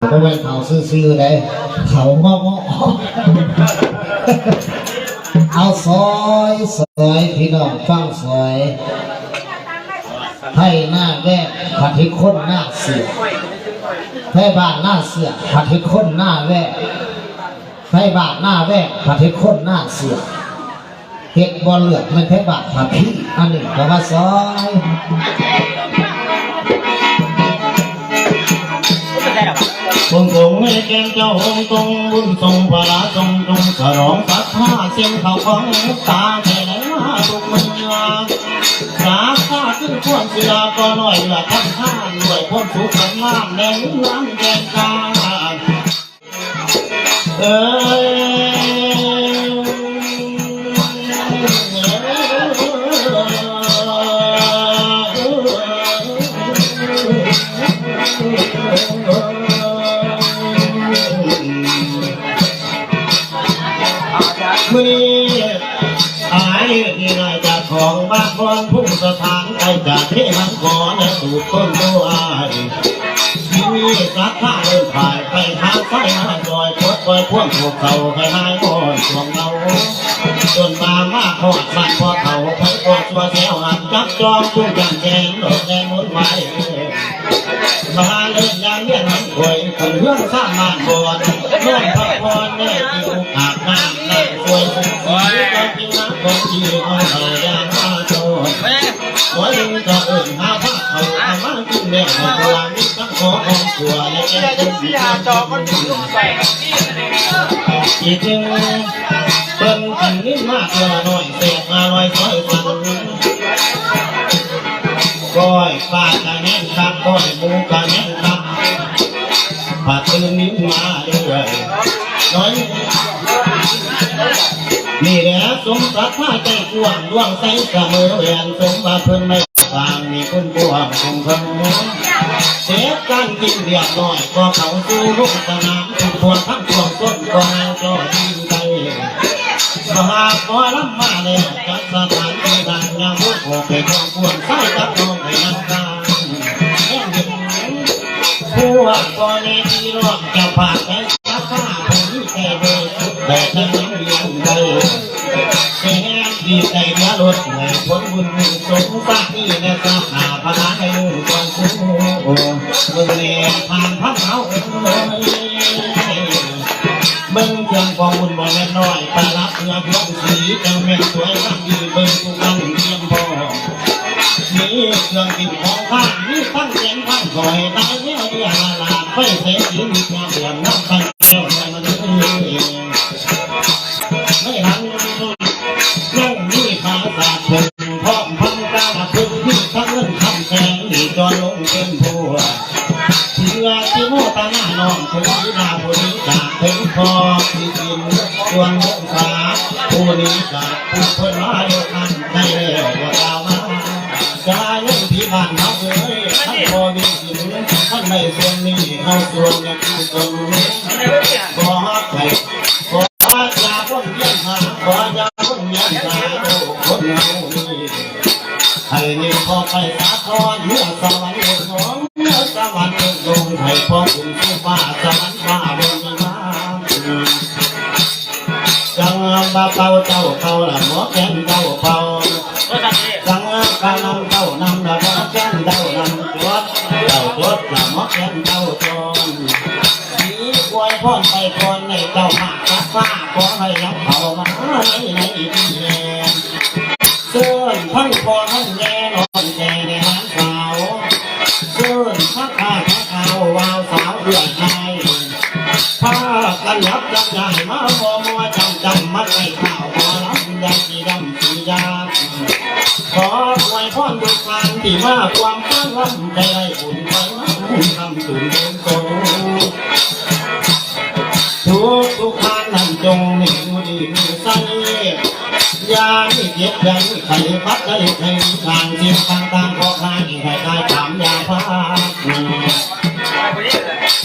ก็เป็นเขาซื่อๆเลยเขางอกเอาซอยซอยพี่น้องฟังซอยให้หน้าแวกผัดให้นหน้าเสือให้บ้านหน้าเสือผัดให้นหน้าแวกให้บ้านหน้าแวกผัดให้นหน้าเสือเห็ดบอลเหลือดมันแค่บาดผัดพี่อันหนึ่งก็ว่าซอย บงสงไม่แกงเจ้าองค์ตรงบุญทรงพระทรงตรงสรองสัทธาเสียงเขาฟังตาแค่ไหนมาทุกมันยาสาข้าขึ้นควรศิลาก็น้อยเหลือทั้งข้าด้วยพ้นสุขันงามแดงน้ำแดงกาเอ้มื จากของบ้านบอนพุ่งสถานไปจากที่มันขอนถูกต้นตัวยที่มีสักข้าเดินผ่านไปทางไฟมาจอยพดคอยพ่วงถูกเขาให้หายก่อนช่วงเราจนมามาขอดสั่นพอเขาไปกอดตัวแถวหันจับจองจุ่มจังแจงโดดแดงมุนไว้มาเล่นยางเลี้ยงหันคอยขันเรื่องสร้างมานบอน กินแม่ในตลาดนี้ทั้งขอออกตัวและแก่คนที่จอคนที่ลงไปอีกหนึ่งเปิ้นกินนิดมากเท่าน้อยเสียมาลอยซอยสันก้อยปากระแน่นครับก้อยหมูกระแน่นครับผัดตื่นนิ้วมาเรื่อยน้อยนี่แหละสมศักดิ์ผ้าใจกว้างดวงใสเสมอแหวนสมบัติเพิ่นไม่ ฟางมีคุณกว้างคงคงเสียการกินเรียบร้อยก็เขาสู่ลูกสนามทุกคนทั้งสองต้นก็นางก็ดีใจมหาปอลำมาแล้วจัดสถานที่ดังยามลูกโอเคของควรใส่จับน้องให้นักการผู้ว่าก็ในที่ร่วมจ้าภาพในสักข้าผู้ที่เบิกแต่จะน้ำเลี้ยงใจแห่ดีใจเนื้อรถเหนื่อยผลบุญ กที่ในสาขาพระให้มือก่อนสู้มือเลี้ยผ่านพักเขาเอ้ยเบิ่งเครื่องของบุญบ่แม่น้อยตาลับเงือกลงสีเจ้าแม่สวยทั้งดีเบิ่งทุกวันเพียงพอมีเครื่องกินของข้างมีทั้งเสียงทั้งคอยตายเนี่ยเรียลาลาไปเสียชีวิตงามเหลี่ยมน้ บ้านเขาเอ้ยท่านพอมีสินท่านไม่ส่วนนี้เขาส่วนอย่างที่ตนขอใครขออยาพ้นเยี่ยมหาขออยาพ้นยี่ยมหาโอ้คนเฮานี่ให้นี่พอไปสาครเมื่อสวรรค์ลงเมื่อสวรรค์ลงให้พ่อคุณผู้บ้าสวรรค์มาบนมาจังบาเป่าเจ้าเป่าละหมอแก้มเจ้าเป่า เต้าจนสีอวยพรไปคนในเจ้าหากฟ้าขอให้รับเขามาในในที่แห่งเสื่อนทั้งพอทั้งแย่นอนแย่ในร้านสาวเสื่อนทั้งข้าทั้งเอาวาวสาวเดือดไทยพากันยับยับใหญ่มาบอมัวจำจำมัดไม่ข่าวพอรับยาสีดำสียาขออวยพรทุกท่านที่มาความตั้งลำใจ ที่เจ็บยันไข้พัดได้ไข้ทางเสียงต่างต่างๆขอใครให้ได้ถามยาพา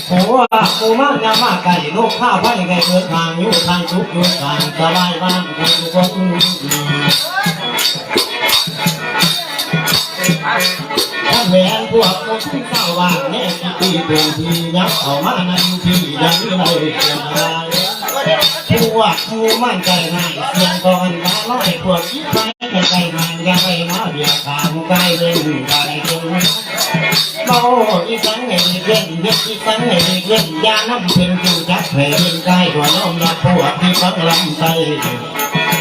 หัวกูมากยามากไก่ลูกข้าวไว้ไก่เกิดทางอยู่ทางทุกอยู่ทางสบายบ้างทุกคนท่าแหวนพวกคนที่เศร้าว่างแน่ที่เป็นที่ยับเข้ามานั้นที่ยังไม่ได้เป็นอะไร พวกผู้มั่นใจงายเสียงก่อนมาน้อยพวกที่ไปใจงานอย่าไปมาเบียดทางใกล้เล่นใจจงเมาอีสังให้ดีเล่นเย็ดอีสังให้ดีเล่นยาน้ำเป็นจูจักเพลงใกล้ตัวน้องรับพวกที่ฟังลำใจ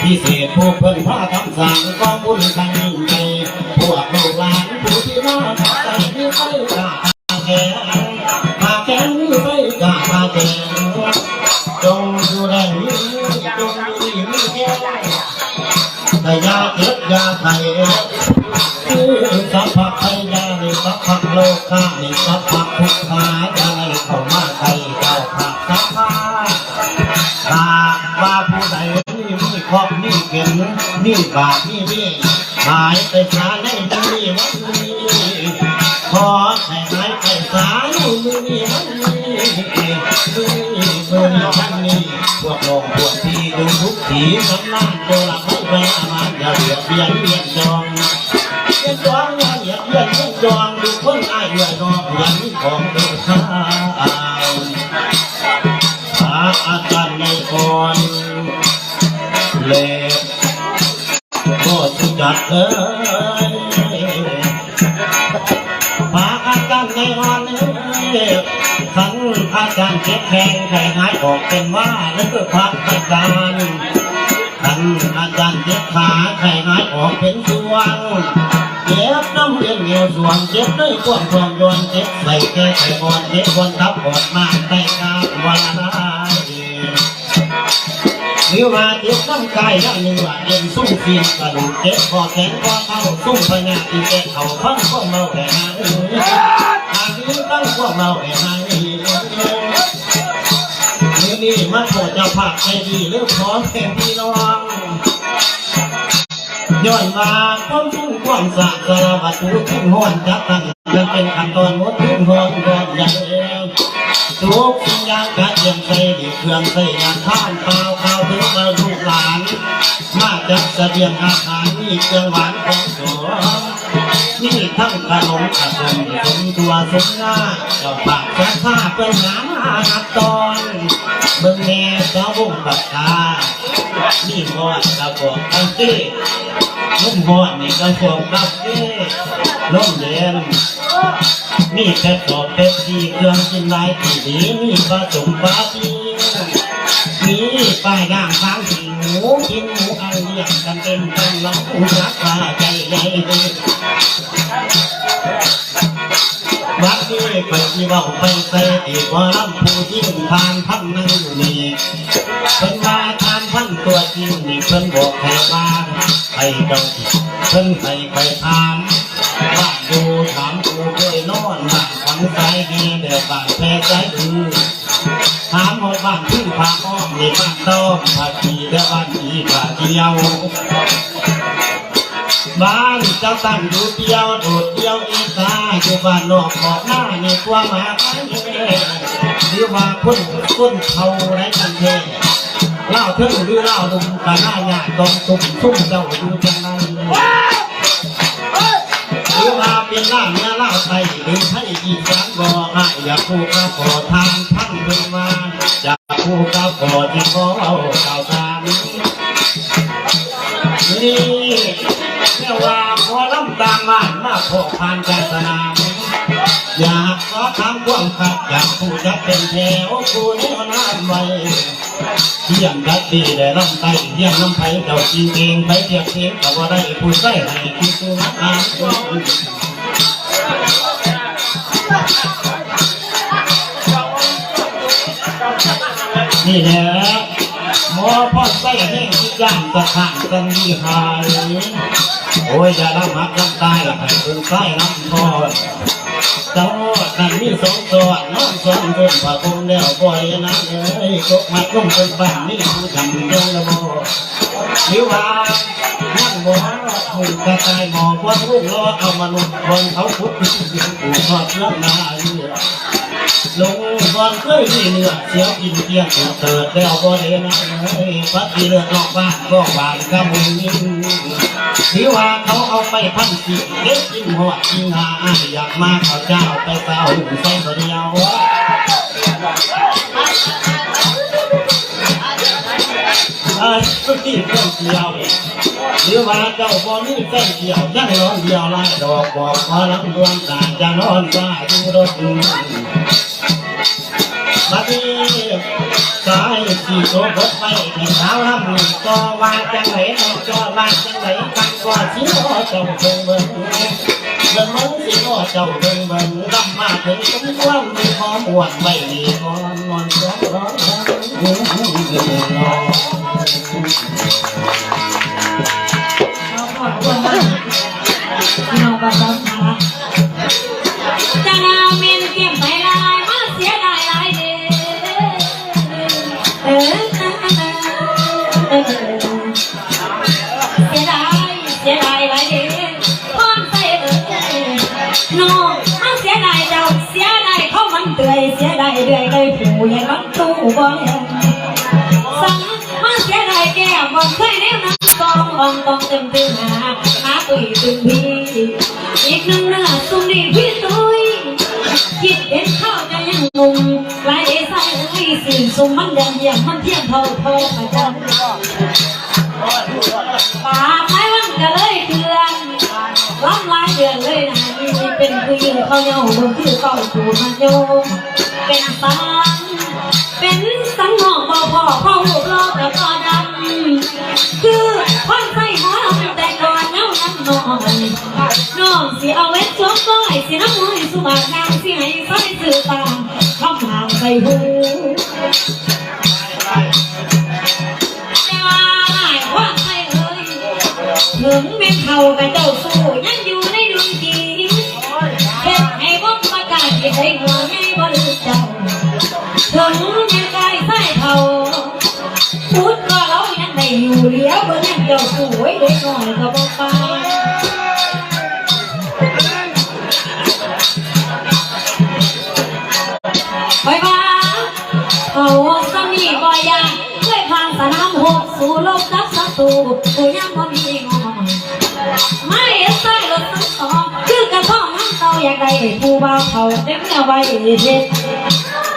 พิเศษผู้เพิ่นพาทำสั่งก็บุญทางยิ่งใหญ่พวกลูกหลานผู้ที่มาทำใจที่ไฟกาแก่มาแก่นี่ไฟกามาแก่จ แต่ยาเจ็บยาไข้คือสัพพะไทยานิสัพพะโลกานิสัพพะทุกขาใจเข้ามาไกลเจ้าผักสัพพะหากว่าผู้ใดมีมีครอบมีเก็นมีบาทมีเบี้ยหายไปสาในมือนี้วันนี้ขอให้หายไปสาในมือนี้วันนี้มือนี้มือวันนี้พวกลงพวกที่ดูทุกทีสำนักโด อนเล็บก็สุจัดเอ้ยหาอาการในอ่อนเอ้ขันอาการเจ็บแข้งไข้หายออกเป็นว่าเลิกพักอาการขันอาการเจ็บขาไข้หายออกเป็นส่วงเจ็บน้ำเลี้ยงเหนียวสวงเจ็บด้วยความทองยวนเจ็บใส่แก่ไขอ่อนเจ็บคนทับอดมากใต้กาวันละ หรือว่าเจ็บน้ำกายนั่นหนึ่งว่าเอ็นสู้เฟียงกระดูกเจ็บคอแขนคอเท้าสู้พญาอีแก่เขาพังพวกเมาแต่หาเอ้ยหางนี้ตั้งพ้อเมาแต่หาเอ้ยนี่นี่มาโทษเจ้าภาพใจดีหรือพร้อมแทนพี่น้อง ย้อนว่าความชุ่มความสะสารวัตถุขึ้นห้อนจับตั้งยังเป็นขั้นตอนมดถึงห้อนก่อนอย่างเดียวทุกสิ่งอย่างกระเทียมใส่ดีเครื่องใส่ยางข้านเปล่าข้าวเพื่อมาลูกหลาน มาจากเสบียงอาหารมีเครื่องหวานของสวน นี่ทั้งขนมขนมสมตัวสมหน้าเจ้าปากจะผ้าเป็นหามาหัดตอนเบิ่งแน่เจ้าบุ้งบักตานี่หอดกระบอกกางเกงนุ่มหอดนี่กระบอกกางเกงนุ่มเย็นมีแค่ตอบเป็ดดีเครื่องกินหลายที่ดีมีปลาจุ่มปาปีมีปลายด่างฟางสีหมูกินหมูอันเลี้ยงกันเต็มกันน้องรักปลาใจใหญ่เลย วัดนี้ไปที่เบาไปใส่ตีว่าลำผู้ที่ผ่านพันนั่งอยู่นี่เพิ่นมาทานพันตัวจริงนี่เพิ่นบอกให้มาให้เจ้าเพิ่นให้ไปถามบ้านดูถามกูเคยนอนบ้านฝังสายเฮเดี๋ยวบ้านแพ้สายอือถามหมดบ้านพึ่งพาอ้อมในบ้านต้อมพาขี่เดี๋ยวบ้านขี่พาเที่ยว บ้านเจ้าตั้งอยู่เดียวโดดเดียวอีตาอยู่บ้านนอกบอกหน้าในตัวมาไปหรือว่าคนคนเขาไรกันเทเล่าเถิงหรือเล่าลุงกันหน้าหยาดตองตุ่มซุ่มเจ้าอยู่จังนั้นหรือว่าเป็นล่าเนื้อล่าไทยหรือไทยอีสานบ่ให้อย่าคู่กับขอทางพันเพิ่นมาอย่าคู่กับขอที่ขอเอาข่าวสารนี่ แค่ว่าพอลำตางบ้านมาพอผ่านใจสนามอยากขอทำความขัดอยากผู้จะเป็นแถวผู้นี้น้ำไว้เที่ยงดัดดีได้ลำไตเที่ยงลำไผ่เจ้าจริงเองไปเทียบเทียงกับว่าได้ผู้ใส่ให้ที่ตัวนักงานนี่แหละหมอพ่อใส่แห้งที่ย่างสะขันกันดีหาย โอ้ยอย่าละมักลำตายละให้คนใส่ลำพอดเจ้านั่นมีสองตัวน้อนสองคนผ่าคงแล้วบ่อยนะเอ้ยกกมัดลงเป็นบ้านนี่ผู้ทำยังละบ่หรือว่านั่งบ่ถูกกระจายหมอควันรุ่งรอเอามนุษย์คนเขาพุทธถูกทอดเรื่องนาเรือลงบอลเคยมีเนื้อเสียวกินเกียงเกิดแล้วก็ได้นะเอ้ยพัดที่เลือดนอกบ้านก็หวานกำมือ ที่ว่าเขาเอาไปพันสีเล็กกินหัวกินหาอยากมาข้าเจ้าไปเฝ้าใส่คนเดียวไอ้ที่เจ้าเดียวหรือว่าเจ้าบ่มีแฟนเดียวยังนอนเดียวไล่ดอกบอกขอรับดวงตาจะนอนฟ้าดูรถบั ที่โตบดไปที่สาวลำนี้ก็ว่าจังไหนน้องก็ว่าจังไหนกันก็สิรอเจ้าเบิ่งเบิ่งเบิ่งมึงสิรอเจ้าเบิ่งเบิ่งรำมาถึงสมควรมีหอมหวนไม่ดีก่อนนอนร้องร้องร้องร้องร้องขอบคุณมากพี่น้องบ้านเราจะนาเมนเก็บไป เสียดายเรื่อยเลยผู้ใหญ่บังตู้บ่เห็นสังมาเสียไดายแก้มบอกเคยแนวนั้นกองอองต้องเต็มตึงหาหาตุยตึงพี่อีกหนึ่งหน้าสุ่มดีพี่ตุยคิดเห็นข้าวจะยังงงลายเอใส่เอ้สิ่งสุ่มมันยังเยี่ยมมันเทียมเท่าเท่าประจำป่าไม้วันก็เลยเตือนล้ำลายเดือนเลยนะนี่เป็นผู้ยืนเขาเยาบนคือเก่าถูมันโย เป็นสังเป็นสังหองบ่พอพ่อหูรอบแต่พอดำคือคนใส่หมอลำแต่ก่อนเงาน้ำนอยน้องสิเอาเวทสวมก้อยสิน้ำมอยสุบานนางสิให้ใส่สื่อตามคำหางใส่หูแต่ว่าหายว่าใครเอ่ยถึงเป็นเขากับเจ้าสู้ยัง ถึงยังกายใส่เท่าพูดก็เรายังได้อยู่เลี้ยวบ่ยังเจ้าสวยเด็กน้อยก็บอกไปไปว่าเขาสมีบ่อยากเคยผ่านสนามหกสู่โลกกับศัตรูกูยังบ่มีงอไม่ใส่รถทั้งสองคือกระท่อมน้ำเตาอยากได้ผู้บ่าวเขาเด็กเมื่อไว้เด็ด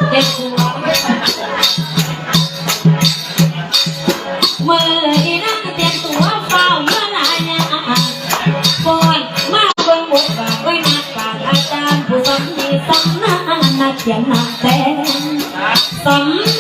เด็ดหั สียนนักแต่งสำ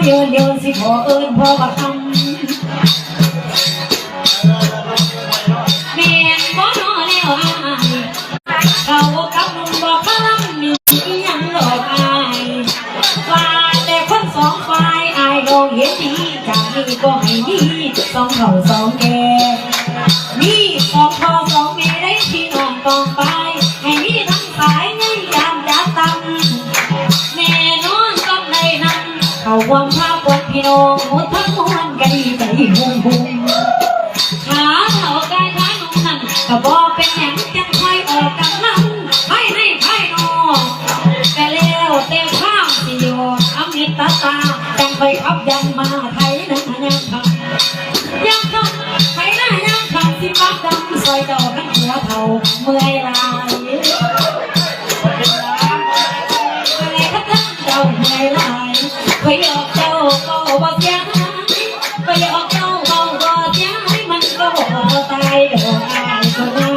เอาโยนโยนสิขอเอิญพ่อบักคำเมียนบ่นอแล้วอายเขากับลุงบอกพลังมีอีหยังหลอกอายว่าแต่คนสองฝ่ายอายดองเห็นดีใจก็ให้ดีสองเขาสองแก่นี่สองพ่อสองแม่ได้พี่น้องกองไปให้มีทั้งสาย พี่น้องหมดทั้งมวลกันดีใจหุ่มหุ่มขาเท่ากายขาหนุ่มนั่นก็บอกเป็นหยังจังคอยออกกำลังภายในภายนอกแต่แล้วแต่ข้ามสิโยอมิตตาจังไปขับยันมาไทยนั้นยังทำยังทำไปหน้ายังทำสิปักดำซอยเจ้ากันหัวเท่าเมื่อยลายอะไรก็ทั้งเจ้าเมื่อยอกเจ้าบอกยังคอยออกเจ้าก็บอกยังมันก็บอกตายดอกอายก็น้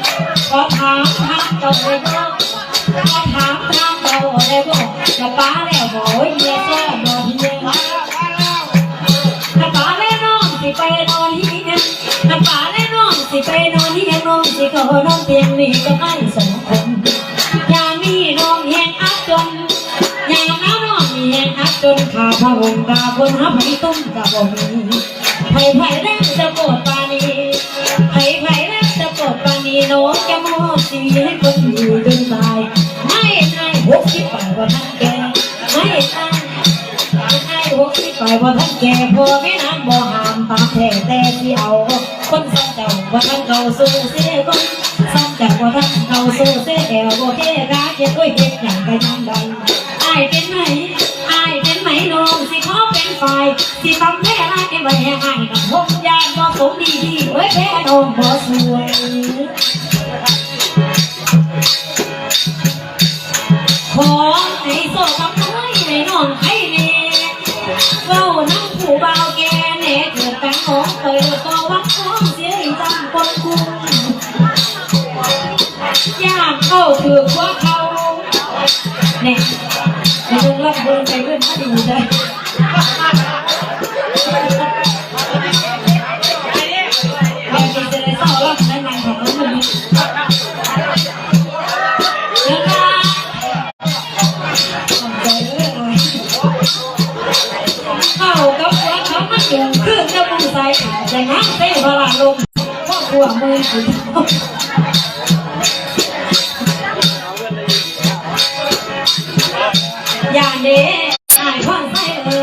ำขอถามทางเจ้าได้บ่ขอถามทางเจ้าได้บ่จะป้าแล้วบ่เยี่ยแซ่บบ่เยี่ยถ้าป่าแม่น้องสิไปนอนที่นั่นถ้าป่าแม่น้องสิไปนอนที่น้องสิก็นอนเตียงนี้ก็ไม่สอง พระองค์กาบนหาไผตุ้มกะบ่มีไผไผ่แรกจะโปรดปานีไผไผแรกจะโปรดปานีน้องจะมอบชีวิตให้คนอยู่จนตายไม่ให้หกสิบแปดว่าท่านแกไม่ให้ไม่ให้หกสิบแปดว่าท่านแกพอไม่นานบ่หามตามแท้แต่ที่เอา คนสั่งเจ้าว่าท่านเขาสู้เสียคนสั่งเจ้าว่าท่านเขาสู้เสียแอวบ่เทกาเจ็บด้วยเจ็บอย่างไปทางใดอายเป็นไหม อเป็นฝ่ายสิทำแพ้ไรไว้ให้อายกับผมยานบ่สมดีดีไว้แพ้น้องบ่สวยขอให้โซกับน้อยให้น้องให้เน่เฝ้านั่งผู้เบาแกเน่เกิดกันของเคยก็วัดของเสียอีจังคนคุ้มยากเข้าถือว่าเขาเนี่ย ในเรื่องรับเบอร์ใจเพื่อนไดีเลยแม่จะเศร้ารับในานของมันแล้เข้ากับหัวเขามันเดือดขึ้นจะมุ่งใส่แต่งั้นเต้พลาลงพ่อขวมือถือ อย่าเด้หายความใส่เอ้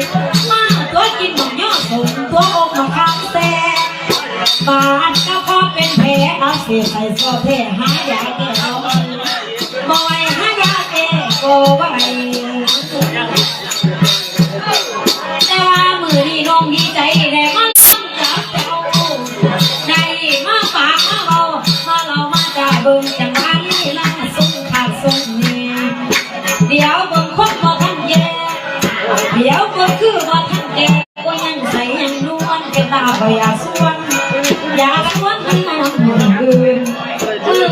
ยมาตัวกินหมกย่อสูงตัวอกมาข้างแต่บาดก็พอเป็นแผลอักเสบใส่โซ่แผลหายาแก้เอาบ่อยหายาแก้ก็ไว้แเป็นตาบ่อยากสวนอยากสวนมันน้ำมืออื่นมืออื่น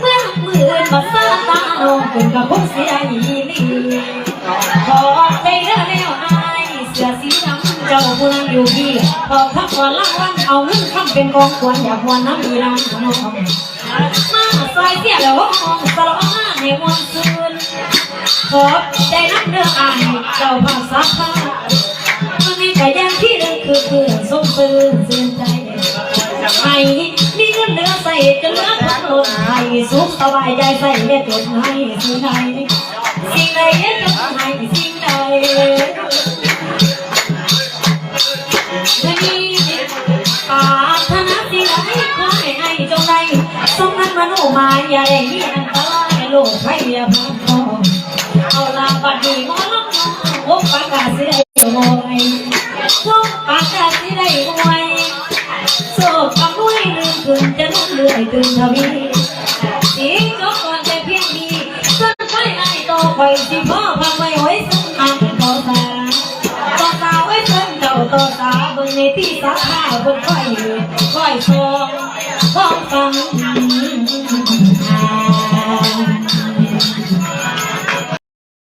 เมื่อมืออื่นบ่เสื้อตาน้องเป็นกับพวกเสียอีนี่ขอใจเด้อแล้วอายเสื้อสีดำเจ้าผู้นั้นอยู่พี่ขอทักวันละวันเอาเงินคำเป็นกองควรอยากวันน้ำมีน้ำน้องมาซอยเสียแล้วห้องสลอมาในวันซืนขอใจน้ำเด้ออายเจ้าภาษาพามันนี่ก็ยังที่ คือเพื่อนสมซื่อซื่นใจให้มีเงินเหลือใส่จนเหลือพันลมให้สุขสบายใจใส่เล็ดจนให้สิ่งใดสิ่งใดเอ็ดจงให้สิ่งใดวันนี้ปารถนาสิ่งใดขอให้ให้จงได้สมนั้นมโนมายอย่าได้มีอันตรายโลกภัยอย่าพังทองเอาลาบัดนี้หมอลำน้องโอ้ปากกาสิได้มยโอ้ปากกาสิได้มวยโศกกับด้วยลืมคืนจะนุ่มเลื่อยตื่นทวีสีจบก่อนแต่เพียงนี้ต้นไฟไอ้โตคอยสิพ่อพังไว้ไว้ซึ่งอ่างต่อตาต่อตาไว้ซึ่งเจ้าต่อตาบิ่งในที่สักผ้าบนไฟคอยชองท้องฟัง